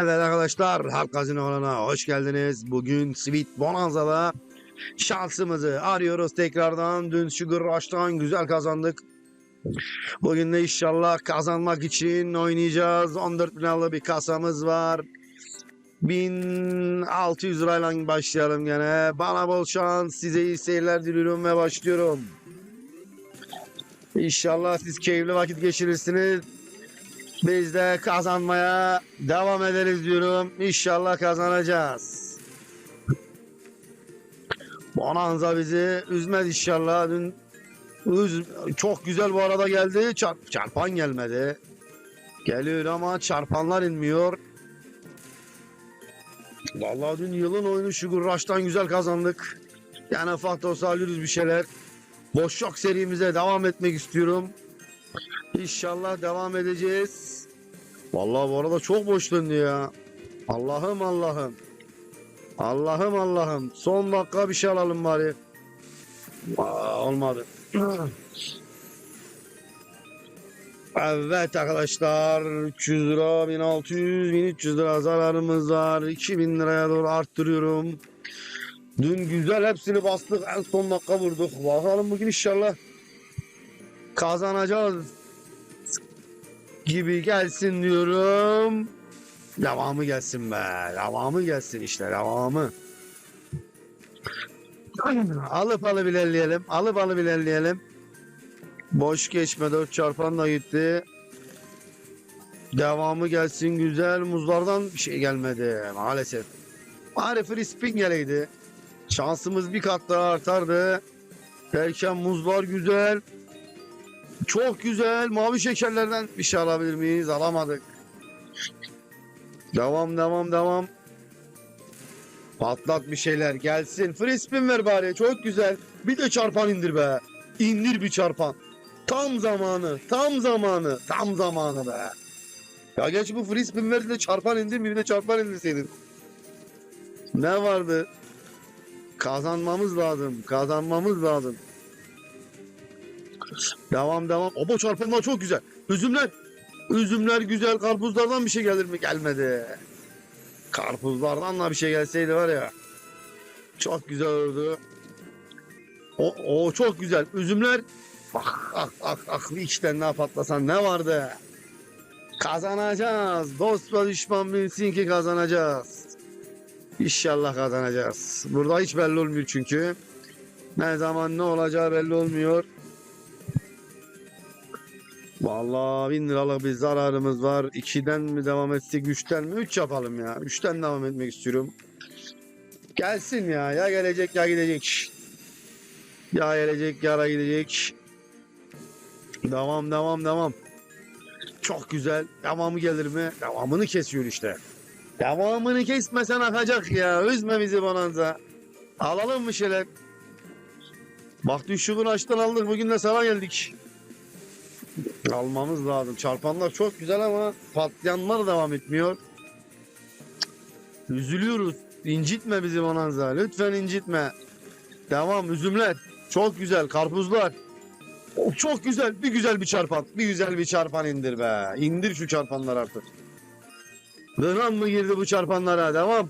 Evet arkadaşlar Halk Gazinolarına hoş geldiniz. Bugün Sweet Bonanza'da şansımızı arıyoruz tekrardan. Dün Sugar Rush'tan güzel kazandık. Bugün de inşallah kazanmak için oynayacağız. 14 binarlı bir kasamız var. 1600 lirayla başlayalım gene. Bana bol şans, size iyi seyirler diliyorum ve başlıyorum. İnşallah siz keyifli vakit geçirirsiniz. Biz de kazanmaya devam ederiz diyorum. İnşallah kazanacağız. Bonanza bizi üzmez inşallah. Dün üz, çok güzel bu arada geldi. Çarp, çarpan gelmedi. Geliyor ama çarpanlar inmiyor. Vallahi dün yılın oyunu Sugar Rush'tan güzel kazandık. Yani ufak da olsa alıyoruz bir şeyler. Boş yok serimize devam etmek istiyorum. İnşallah devam edeceğiz. Vallahi bu arada çok boş döndü ya. Allah'ım Allah'ım. Allah'ım Allah'ım. Son dakika bir şey alalım bari. Aa, olmadı. Evet arkadaşlar 300 lira 1600 1300 lira zararımız var 2000 liraya doğru arttırıyorum Dün güzel hepsini bastık en son dakika vurduk bakalım bugün inşallah kazanacağız gibi gelsin diyorum. Devamı gelsin be. Devamı gelsin işte devamı. Alıp alıp ilerleyelim. Alıp alıp ilerleyelim. Boş geçme 4 çarpan da gitti. Devamı gelsin güzel. Muzlardan bir şey gelmedi maalesef. Bari free spin geleydi. Şansımız bir kat daha artardı. Derken muzlar güzel. Çok güzel. Mavi şekerlerden bir şey alabilir miyiz? Alamadık. Devam devam devam. Patlat bir şeyler gelsin. Free spin ver bari. Çok güzel. Bir de çarpan indir be. İndir bir çarpan. Tam zamanı. Tam zamanı. Tam zamanı be. Ya geç bu free spin verdi de çarpan indir bir de çarpan indirseydin. Ne vardı? Kazanmamız lazım. Kazanmamız lazım. Devam devam. Obo çarpımlar çok güzel. Üzümler. Üzümler güzel. Karpuzlardan bir şey gelir mi? Gelmedi. Karpuzlardan da bir şey gelseydi var ya. Çok güzel olurdu. O, o çok güzel. Üzümler. Bak ah ah ah bir içten ne patlasan ne vardı? Kazanacağız. Dost ve düşman bilsin ki kazanacağız. İnşallah kazanacağız. Burada hiç belli olmuyor çünkü. Ne zaman ne olacağı belli olmuyor. Vallahi bin liralık bir zararımız var. 2'den mi devam etsek, 3'ten mi? 3 yapalım ya. 3'ten devam etmek istiyorum. Gelsin ya. Ya gelecek ya gidecek. Ya gelecek ya da gidecek. Devam devam devam. Çok güzel. Devamı gelir mi? Devamını kesiyor işte. Devamını kesmesen akacak ya. Üzme bizi bonanza. Alalım mı şeyler? Bak düşüğün açtan aldık. Bugün de sana geldik. Almamız lazım. Çarpanlar çok güzel ama patlayanlar devam etmiyor. Üzülüyoruz. İncitme bizi bonanza. Lütfen incitme. Devam üzümler. Çok güzel. Karpuzlar. Oh, çok güzel. Bir güzel bir çarpan. Bir güzel bir çarpan indir be. İndir şu çarpanlar artık. Rıhan mı girdi bu çarpanlara? Devam.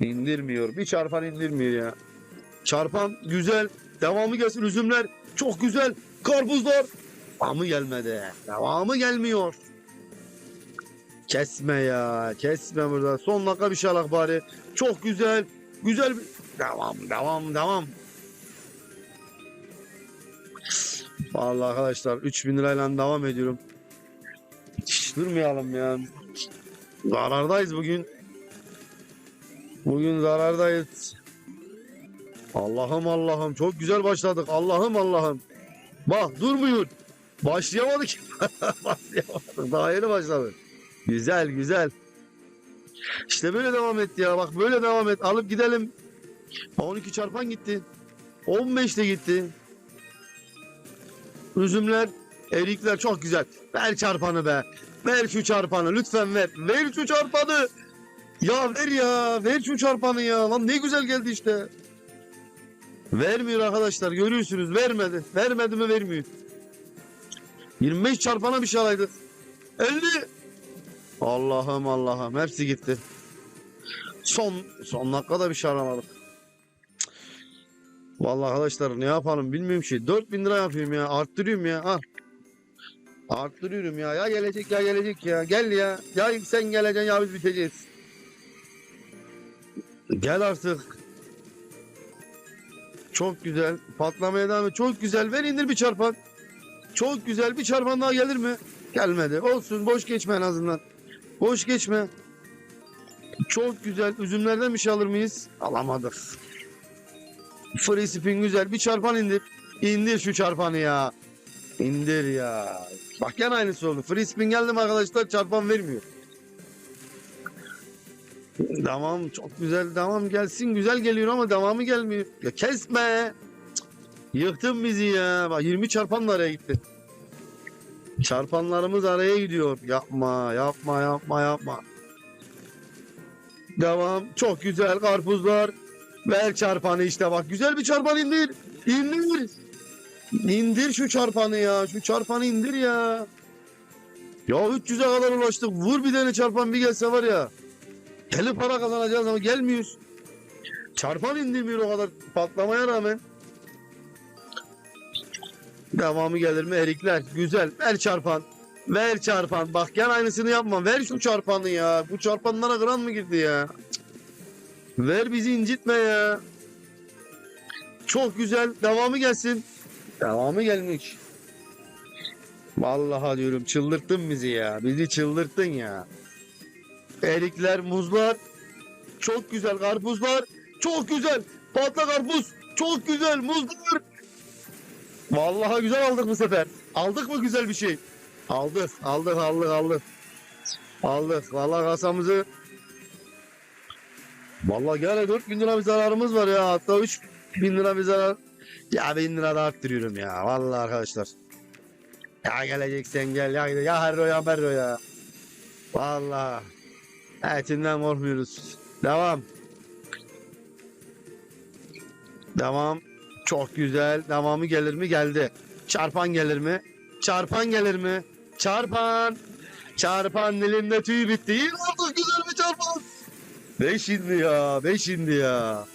İndirmiyor. Bir çarpan indirmiyor ya. Çarpan güzel. Devamı gelsin üzümler. Çok güzel. Karpuzlar. Devamı gelmedi. Devamı gelmiyor. Kesme ya. Kesme burada. Son dakika bir şey alak bari. Çok güzel. Güzel bir... Devam, devam, devam. Vallahi arkadaşlar 3000 lirayla devam ediyorum. Hiç durmayalım ya. Zarardayız bugün. Bugün zarardayız. Allah'ım Allah'ım çok güzel başladık. Allah'ım Allah'ım. Bak durmuyor. Başlayamadık. Başlayamadık. Daha yeni başladık. Güzel güzel. İşte böyle devam et ya. Bak böyle devam et. Alıp gidelim. 12 çarpan gitti. 15 de gitti. Üzümler, erikler çok güzel. Ver çarpanı be. Ver şu çarpanı lütfen ver. Ver şu çarpanı. Ya ver ya. Ver şu çarpanı ya. Lan ne güzel geldi işte. Vermiyor arkadaşlar görüyorsunuz vermedi. Vermedi mi vermiyor. 25 çarpana bir şey alaydı. 50. Allah'ım Allah'ım hepsi gitti. Son son dakikada bir şey alamadık. Vallahi arkadaşlar ne yapalım bilmiyorum ki. 4000 lira yapıyorum ya. Arttırıyorum ya. Al. Arttırıyorum ya. Ya gelecek ya gelecek ya. Gel ya. Ya sen geleceksin ya biz biteceğiz. Gel artık. Çok güzel. Patlamaya devam et. Çok güzel. Ver indir bir çarpan. Çok güzel. Bir çarpan daha gelir mi? Gelmedi. Olsun. Boş geçme en azından. Boş geçme. Çok güzel. Üzümlerden bir şey alır mıyız? Alamadık. Free spin güzel. Bir çarpan indir. İndir şu çarpanı ya. İndir ya. Bak gene aynısı oldu. Free spin geldim arkadaşlar çarpan vermiyor. Tamam çok güzel. Tamam gelsin güzel geliyor ama devamı gelmiyor. Ya kesme. Yıktın bizi ya. Bak 20 çarpan da araya gitti. Çarpanlarımız araya gidiyor. Yapma, yapma, yapma, yapma. Devam. Çok güzel karpuzlar. Ver çarpanı işte bak. Güzel bir çarpan indir. İndir. İndir şu çarpanı ya. Şu çarpanı indir ya. Ya 300'e kadar ulaştık. Vur bir tane çarpan bir gelse var ya. Gelip para kazanacağız ama gelmiyoruz. Çarpan indirmiyor o kadar patlamaya rağmen. Devamı gelir mi erikler? Güzel. Ver çarpan. Ver çarpan. Bak gel aynısını yapma. Ver şu çarpanı ya. Bu çarpanlara kıran mı girdi ya? Ver bizi incitme ya. Çok güzel. Devamı gelsin. Devamı gelmiş. Vallahi diyorum çıldırttın bizi ya. Bizi çıldırttın ya. Erikler, muzlar. Çok güzel karpuzlar. Çok güzel. Patla karpuz. Çok güzel muzlar. Vallahi güzel aldık bu sefer. Aldık mı güzel bir şey? Aldık, aldık, aldık, aldık. Aldık. Vallahi kasamızı Vallahi gene 4000 lira bir zararımız var ya. Hatta 3000 lira bir zarar. Ya 1000 lira da arttırıyorum ya. Vallahi arkadaşlar. Ya geleceksen gel ya ya herro ya berro ya. Vallahi. Etinden korkmuyoruz. Devam. Devam. Çok güzel. Devamı gelir mi? Geldi. Çarpan gelir mi? Çarpan gelir mi? Çarpan. Çarpan elimde tüy bitti. İyi oldu güzel bir çarpan. Beş indi ya. Beş indi ya.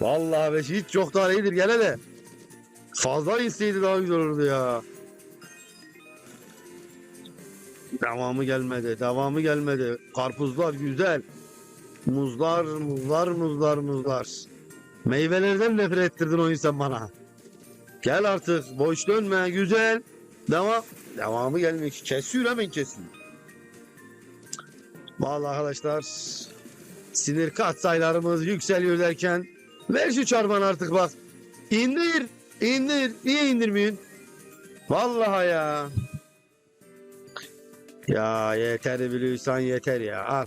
Vallahi beş hiç çok daha iyidir gene de. Fazla inseydi daha güzel olurdu ya. Devamı gelmedi. Devamı gelmedi. Karpuzlar güzel. Muzlar, muzlar, muzlar, muzlar. Meyvelerden nefret ettirdin o insan bana. Gel artık. Boş dönme. Güzel. Devam. Devamı gelmek. Kesiyor hemen kesiyor. Vallahi arkadaşlar sinir katsayılarımız yükseliyor derken ver şu çarpan artık bak. İndir. indir. Niye indirmiyorsun? Vallahi ya. Ya yeter biliyorsan yeter ya. Al.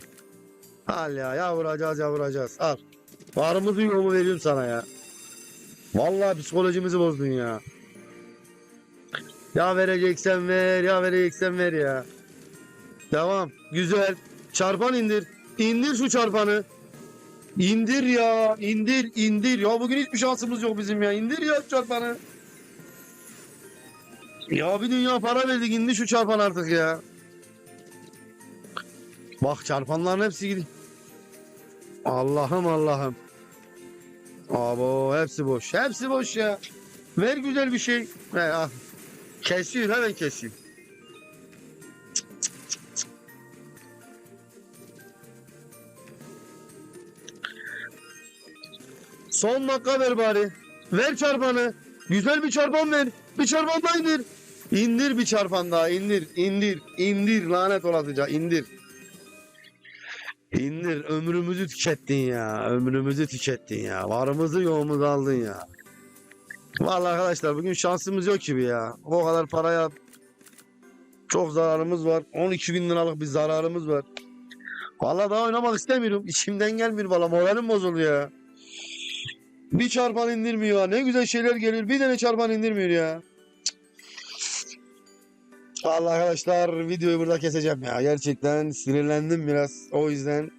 Al ya. Ya vuracağız ya vuracağız. Al. Varımızı yoğumu veriyorum sana ya. Vallahi psikolojimizi bozdun ya. Ya vereceksen ver, ya vereceksen ver ya. Devam. Güzel. Çarpan indir. İndir şu çarpanı. İndir ya. indir, indir. Ya bugün hiçbir şansımız yok bizim ya. İndir ya çarpanı. Ya bir dünya para verdik. indir şu çarpan artık ya. Bak çarpanların hepsi gidiyor. Allah'ım Allah'ım. Abo hepsi boş. Hepsi boş ya. Ver güzel bir şey. He, al. Kesiyor hemen kesiyor. Son dakika ver bari. Ver çarpanı. Güzel bir çarpan ver. Bir çarpan daha indir. İndir bir çarpan daha indir. indir, indir lanet olasıca indir. İndir ömrümüzü tükettin ya. Ömrümüzü tükettin ya. Varımızı yoğumuzu aldın ya. Vallahi arkadaşlar bugün şansımız yok gibi ya. O kadar paraya çok zararımız var. 12 bin liralık bir zararımız var. Vallahi daha oynamak istemiyorum. İçimden gelmiyor valla. Moralim bozuldu ya. Bir çarpan indirmiyor. Ne güzel şeyler geliyor. Bir tane çarpan indirmiyor ya. Vallahi arkadaşlar videoyu burada keseceğim ya. Gerçekten sinirlendim biraz. O yüzden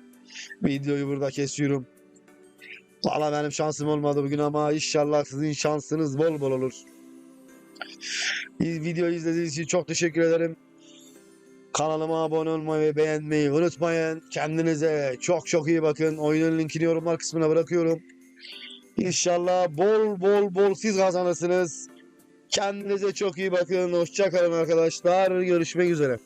videoyu burada kesiyorum. Valla benim şansım olmadı bugün ama inşallah sizin şansınız bol bol olur. Videoyu izlediğiniz için çok teşekkür ederim. Kanalıma abone olmayı ve beğenmeyi unutmayın. Kendinize çok çok iyi bakın. Oyunun linkini yorumlar kısmına bırakıyorum. İnşallah bol bol bol siz kazanırsınız. Kendinize çok iyi bakın. Hoşçakalın arkadaşlar. Görüşmek üzere.